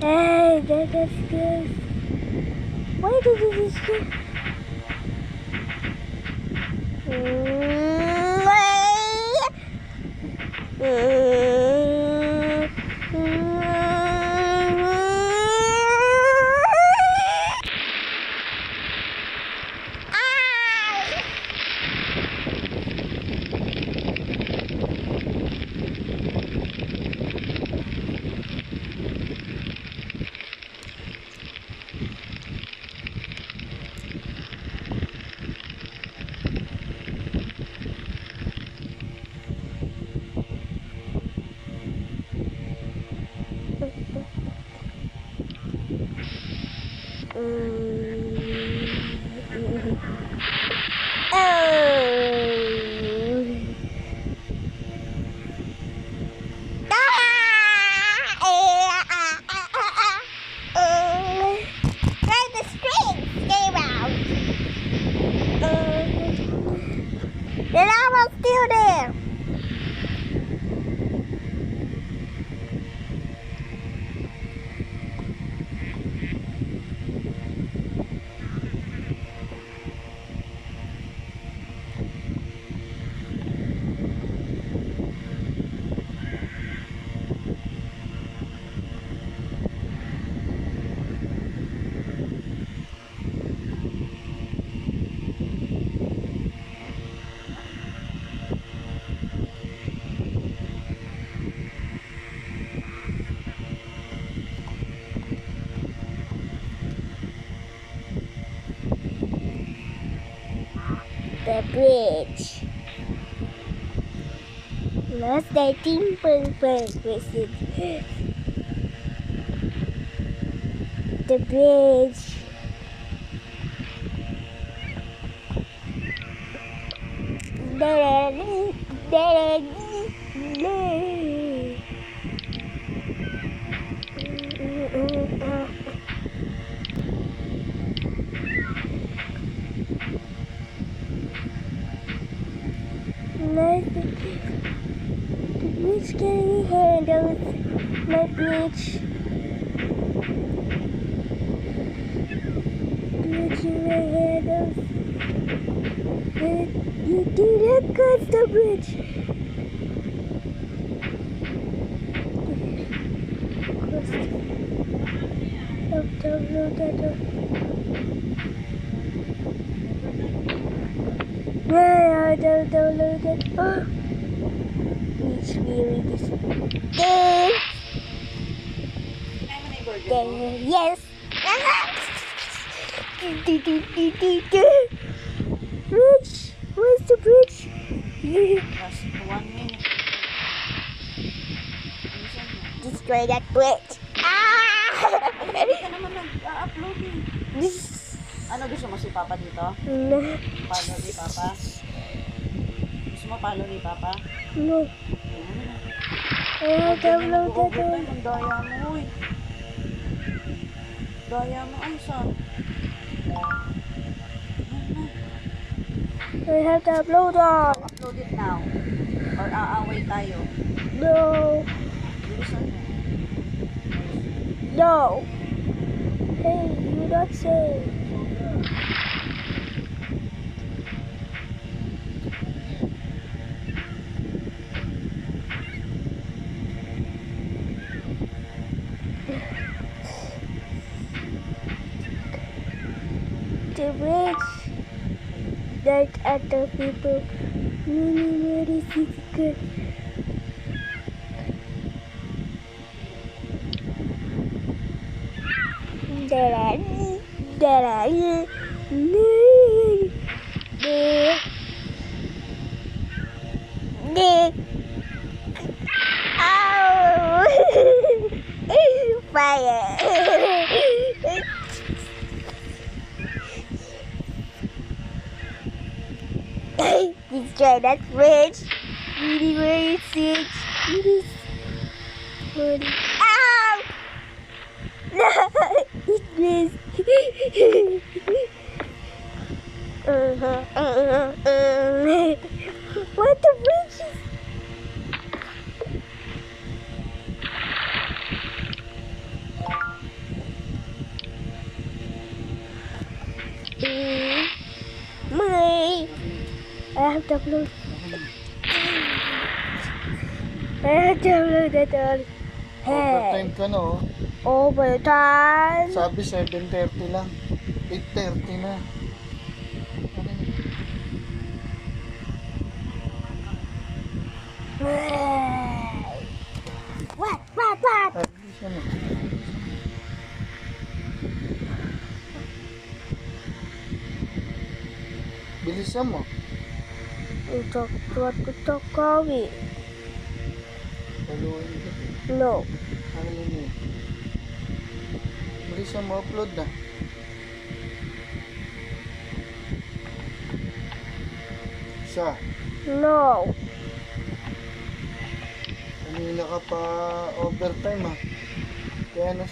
Hey, that is good. Why did it is good? The lava's still there. Bridge. Lost the timber visit. The bridge. Nice. The bridge can handle my bridge. Bridge in my handles. You did it, cross the bridge. Cross. Up, down, down, down. I don't download it. Oh. It's really! Ding! Yes! Do. Bridge! Where's the bridge? Just one minute. Destroy that bridge. Ah! Hindi ka naman nag-upload eh. Ano gusto mo si Papa dito? no, Follow ni Papa? Mo follow ni Papa? no. I downloaded Overtime it. ang daya mo eh. Daya mo ay saan? I have to upload on. Upload it now. Or aaway tayo. No, Bilisan mo. no. Hey, you not say. That other people really very difficult. That I, that I need. The, the, oh, fire. this That's bridge. Really, really it? It is. Really. Ow! No! Uh -huh, uh -huh, uh -huh. What the bridge is. Mm. I have to upload. I have to upload that all. Overtime ka na. Oh. Overtime. Sabi 7.30 lang. 8.30 na. What? What? What? Ano? Bilisan mo. Talk to what kawi. No. Ano yun yun? Hindi siya ma-upload na. Siya? No. Kanina ka pa overtime ha. Kaya na.